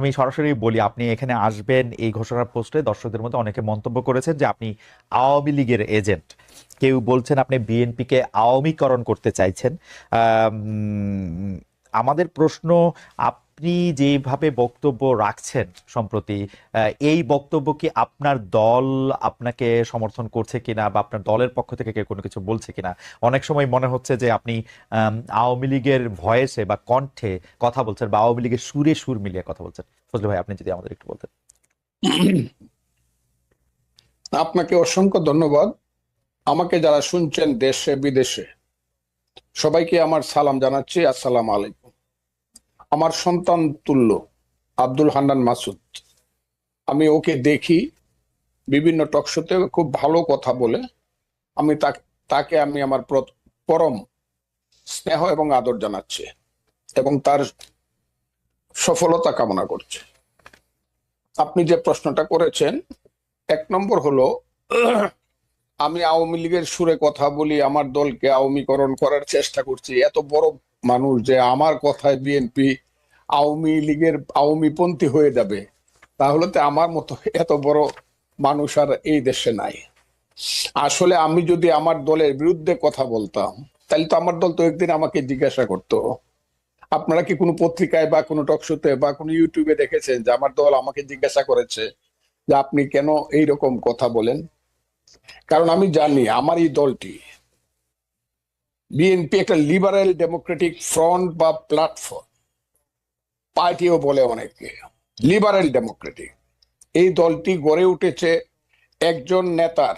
আমি সরাসরি বলি, আপনি এখানে আসবেন এই ঘোষণার পোস্টে। দর্শকদের মধ্যে অনেকে মন্তব্য করেছেন যে আপনি আওয়ামী লীগের এজেন্ট। কেউ বলছেন আপনি বিএনপিকে আওয়ামীকরণ করতে চাইছেন। আমাদের প্রশ্ন আপনি যেভাবে বক্তব্য রাখছেন সম্প্রতি এই বক্তব্য কি আপনার দল আপনাকে সমর্থন করছে কিনা বা আপনার দলের পক্ষ থেকে কেউ কোনো কিছু বলছে কিনা? অনেক সময় মনে হচ্ছে যে আপনি আওয়ামী লীগের ভয়েসে বা কণ্ঠে কথা বলছেন বা আওয়ামী লীগের সুরে সুর মিলিয়ে কথা বলছেন। ফজলে ভাই, আপনি যদি আমাদের একটু বলতেন। আপনাকে অসংখ্য ধন্যবাদ। আমাকে যারা শুনছেন দেশে, বিদেশে, সবাইকে আমার সালাম জানাচ্ছি। আসসালাম আলাইকুম। আমার সন্তান তুল্য, আব্দুল হান্নান মাসুদ। আমি ওকে দেখি, বিভিন্ন টকশোতে খুব ভালো কথা বলে। আমি তাক- আমি আমার প্র- পরম স্নেহ এবং আদর জানাচ্ছি এবং তার সফলতা কামনা করছি। আপনি যে প্রশ্নটা করেছেন, এক নম্বর হলো, আমি আওয়ামী লীগের সুরে কথা বলি, আমার দলকে আওয়ামীকরণ করার চেষ্টা করছি, এত বড় মানুষ যে আমার কথায় বিএনপি আওয়ামী লীগের আওয়ামীপন্থী হয়ে যাবে, তাহলে তো আমার মতো এত বড় মানুষ আর এই দেশে নাই। আসলে আমি যদি আমার দলের বিরুদ্ধে কথা বলতাম, তাহলে তো আমার দল তো একদিন আমাকে জিজ্ঞাসা করতো। আপনারা কি কোনো পত্রিকায় বা কোনো টকশোতে বা কোনো ইউটিউবে দেখেছেন যে আমার দল আমাকে জিজ্ঞাসা করেছে যে আপনি কেন এই রকম কথা বলেন? কারণ আমি জানি আমার এই দলটি বিএনপি একটা লিবারেল ডেমোক্রেটিক ফ্রন্ট বা প্ল্যাটফর্ম পার্টিও বলে অনেকে লিবারেল ডেমোক্রেটিক এই দলটি গড়ে উঠেছে একজন নেতার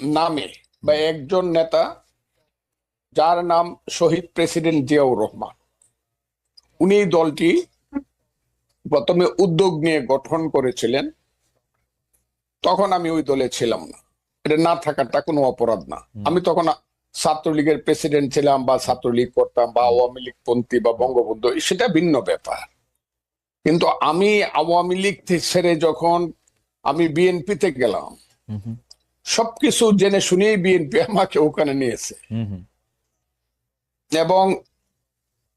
নামে বা একজন নেতা যার নাম শহীদ প্রেসিডেন্ট জিয়াউর রহমান। উনি এই দলটি প্রথমে উদ্যোগ নিয়ে গঠন করেছিলেন। তখন আমি ওই দলে ছিলাম না। এটা না থাকাটা কোনো অপরাধ না। আমি তখন ছাত্রলীগের প্রেসিডেন্ট ছিলাম বা ছাত্রলীগ করতাম বা আওয়ামী লীগ পন্থী বা বঙ্গবন্ধু সেটা ভিন্ন ব্যাপার। কিন্তু আমি আওয়ামী লীগ ছেড়ে যখন আমি বিএনপিতে গেলাম সবকিছু জেনে শুনেই বিএনপি আমাকে ওখানে নিয়েছে এবং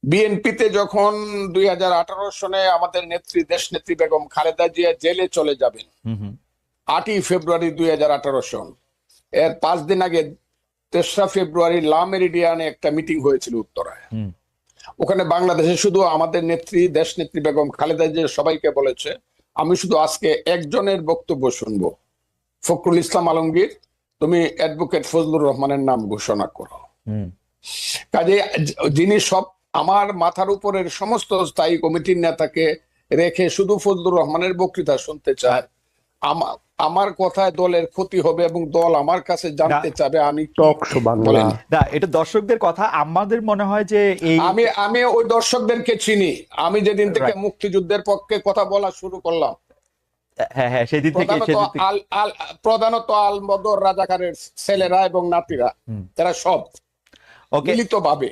বিএনপিতে যখন দুই হাজার আঠারো সনে আমাদের নেত্রী দেশ নেত্রী বেগম খালেদা জিয়া জেলে চলে যাবেন আটই ফেব্রুয়ারি দুই হাজার আঠারো সন এর পাঁচ দিন আগে তেসরা ফেব্রুয়ারি লা মেরিডিয়ানে একটা মিটিং হয়েছিল উত্তরায়। ওখানে বাংলাদেশে শুধু আমাদের নেত্রী দেশ নেত্রী বেগম খালেদা জিয়া সবাইকে বলেছে আমি শুধু আজকে একজনের বক্তব্য শুনব। ফখরুল ইসলাম আলমগীর তুমি অ্যাডভোকেট ফজলুর রহমানের নাম ঘোষণা করো। হুম। কাজে যিনি সব আমার মাথার উপরের সমস্ত স্থায়ী কমিটির নেতাকে রেখে শুধু ফজলুর রহমানের বক্তৃতা শুনতে চায় আমার আমার কথায় দলের ক্ষতি হবে এবং দল আমার কাছে জানতে। চাবে আমি টক বাংলা। না এটা দর্শকদের কথা। আমাদের মনে হয় যে এই আমি আমি ওই দর্শকদেরকে চিনি। আমি যেদিন থেকে মুক্তিযুদ্ধের পক্ষে কথা বলা শুরু করলাম। হ্যাঁ হ্যাঁ সেদিন থেকে প্রধানত সেদিন থেকে। আল আল প্রধানত আল বদর রাজাকারের ছেলেরা এবং নাতিরা তারা সব ওকে মিলিত ভাবে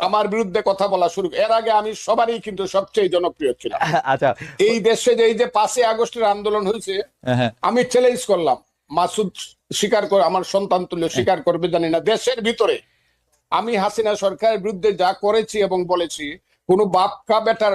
আমার বিরুদ্ধে কথা বলা শুরু এর আগে আমি সবারই কিন্তু সবচেয়ে জনপ্রিয় ছিলাম। আচ্ছা। এই দেশে যে এই যে পাঁচই আগস্টের আন্দোলন হয়েছে হ্যাঁ আমি চ্যালেঞ্জ করলাম। মাসুদ স্বীকার করে আমার সন্তান তুলে স্বীকার করবে জানি না। দেশের ভিতরে আমি হাসিনা সরকারের বিরুদ্ধে যা করেছি এবং বলেছি কোনো বাপকা বেটার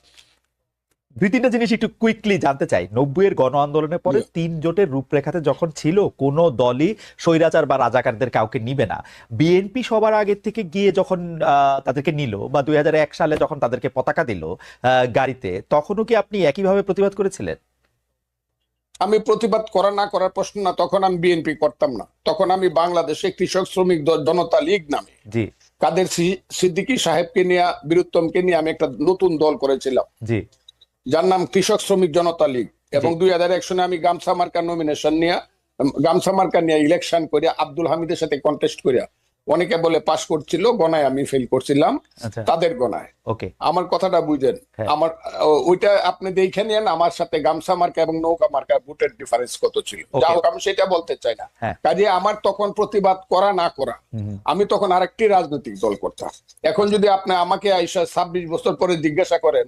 দুই তিনটা জিনিস একটু কুইকলি জানতে চাই। নব্বইয়ের গণ আন্দোলনের পরে তিন জোটের রূপরেখাতে যখন ছিল কোনো দলই স্বৈরাচার বা রাজাকারদের কাউকে নিবে না। বিএনপি সবার আগের থেকে গিয়ে যখন তাদেরকে নিল বা দুই হাজার এক সালে যখন তাদেরকে পতাকা দিল গাড়িতে তখনও কি আপনি একইভাবে প্রতিবাদ করেছিলেন? আমি প্রতিবাদ করা না করার প্রশ্ন না তখন আমি বিএনপি করতাম না। তখন আমি বাংলাদেশে কৃষক শ্রমিক জনতা লীগ নামে। জি। কাদের সিদ্দিকী সাহেবকে নিয়ে বীরুত্তমকে নিয়ে আমি একটা নতুন দল করেছিলাম। জি। যার নাম কৃষক শ্রমিক জনতা লীগ এবং দুই হাজার এক সনে আমি গামছা মার্কা নমিনেশন নিয়ে গামছা মার্কা নিয়ে ইলেকশন করে আব্দুল হামিদের সাথে কন্টেস্ট করিয়া অনেকে বলে পাশ করছিল গণায় আমি ফেল করছিলাম আচ্ছা তাদের গণায় ওকে আমার কথাটা বুঝেন হ্যাঁ। আমার ওইটা আপনি দেখে নিয়েন আমার সাথে গামছা মার্কা এবং নৌকা মার্কা ভোটের ডিফারেন্স কত ছিল. যা হোক আমি সেটা বলতে চাই না হ্যাঁ। কাজে আমার তখন প্রতিবাদ করা না করা। আমি তখন আরেকটি রাজনৈতিক দল করতাম এখন যদি আপনি আমাকে আইসা ছাব্বিশ বছর পরে জিজ্ঞাসা করেন।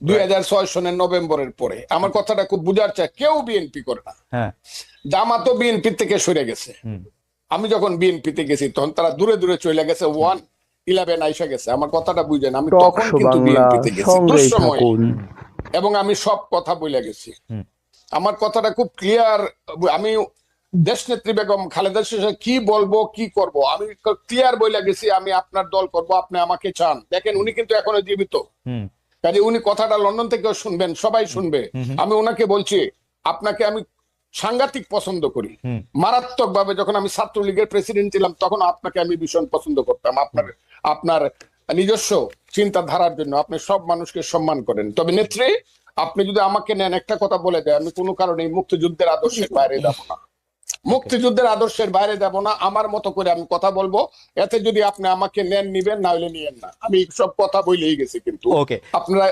দুই হাজার ছয় সনের নভেম্বরের পরে। আমার কথাটা খুব বুঝার চাই কেউ বিএনপি করে না। হ্যাঁ। জামাতও বিএনপি থেকে সরে গেছে। আমি যখন বিএনপিতে গেছি তখন তারা দূরে দূরে চলে গেছে ওয়ান ইলেভেন আইসা গেছে। আমার কথাটা বুঝেন আমি তখন কিন্তু বিএনপিতে গেছি। সঙ্গেই এবং আমি সব কথা বলে গেছি। আমার কথাটা খুব ক্লিয়ার আমি দেশনেত্রী বেগম খালেদা শেষে কি বলব কি করব আমি ক্লিয়ার বলে গেছি আমি আপনার দল করব আপনি আমাকে চান। দেখেন উনি কিন্তু এখনও জীবিত। কাজে উনি কথাটা লন্ডন থেকেও শুনবেন সবাই শুনবে। আমি ওনাকে বলছি আপনাকে আমি সাংঘাতিক পছন্দ করি। মারাত্মক ভাবে যখন আমি ছাত্রলীগের প্রেসিডেন্ট ছিলাম তখন আপনাকে আমি ভীষণ পছন্দ করতাম। আপনার আপনার নিজস্ব চিন্তাধারার জন্য আপনি সব মানুষকে সম্মান করেন। তবে নেত্রী আপনি যদি আমাকে নেন একটা কথা বলে দেয় আমি কোনো কারণে মুক্তিযুদ্ধের আদর্শের বাইরে যাব না। মুক্তিযুদ্ধের আদর্শের বাইরে যাব না আমার মতো করে আমি কথা বলব। এতে যদি আপনি আমাকে নেন নিবেন না হলে নিয়েন না। আমি সব কথা বলেই গেছি কিন্তু। ওকে আপনারা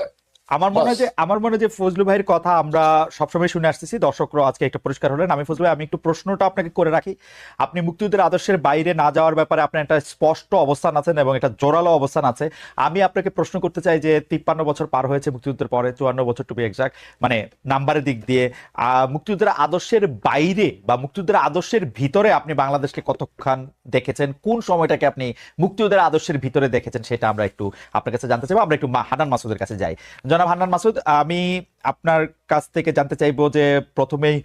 আমার মনে হয় যে আমার মনে হয় যে ফজলু ভাইয়ের কথা আমরা সবসময় শুনে আসতেছি। দর্শকরা আজকে একটা পরিষ্কার হলেন। আমি ফজলু ভাই আমি একটু প্রশ্নটা আপনাকে করে রাখি। আপনি মুক্তিযুদ্ধের আদর্শের বাইরে না যাওয়ার ব্যাপারে আপনার একটা স্পষ্ট অবস্থান আছেন এবং একটা জোরালো অবস্থান আছে। আমি আপনাকে প্রশ্ন করতে চাই যে তিপ্পান্ন বছর পার হয়েছে মুক্তিযুদ্ধের পরে চুয়ান্ন বছর টু বি এক্সাক্ট মানে নাম্বারের দিক দিয়ে আহ, মুক্তিযুদ্ধের আদর্শের বাইরে বা মুক্তিযুদ্ধের আদর্শের ভিতরে আপনি বাংলাদেশকে কতক্ষণ দেখেছেন? কোন সময়টাকে আপনি মুক্তিযুদ্ধের আদর্শের ভিতরে দেখেছেন? সেটা আমরা একটু আপনার কাছে জানতে চাইব। আমরা একটু হানান মাসুদের কাছে যাই। জনাব হান্নান মাসুদ আমি আপনার কাছ থেকে জানতে চাইব যে প্রথমেই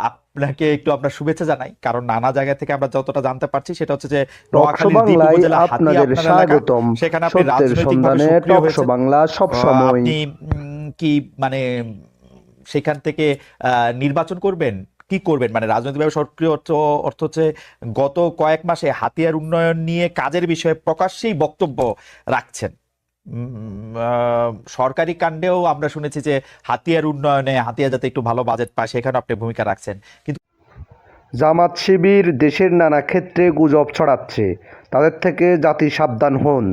আপনাকে একটু আপনার শুভেচ্ছা জানাই কারণ নানা জায়গা থেকে আমরা যতটা জানতে পারছি সেটা হচ্ছে যে আপনাদের স্বাগতম। সেখানে আপনি হয়েছেন। বাংলা সব সময়। কি মানে সেখান থেকে আহ, নির্বাচন করবেন? কি করবেন? মানে রাজনৈতিকভাবে সক্রিয় অর্থ অর্থ হচ্ছে গত কয়েক মাসে হাতিয়ার উন্নয়ন নিয়ে কাজের বিষয়ে প্রকাশ্যেই বক্তব্য রাখছেন। সরকারি কাণ্ডেও আমরা শুনেছি যে হাতিয়ার উন্নয়নে হাতিয়া যাতে একটু ভালো বাজেট পায় সেখানে আপনি ভূমিকা রাখছেন। কিন্তু জামাত শিবির দেশের নানা ক্ষেত্রে গুজব ছড়াচ্ছে। তাদের থেকে জাতি সাবধান হন।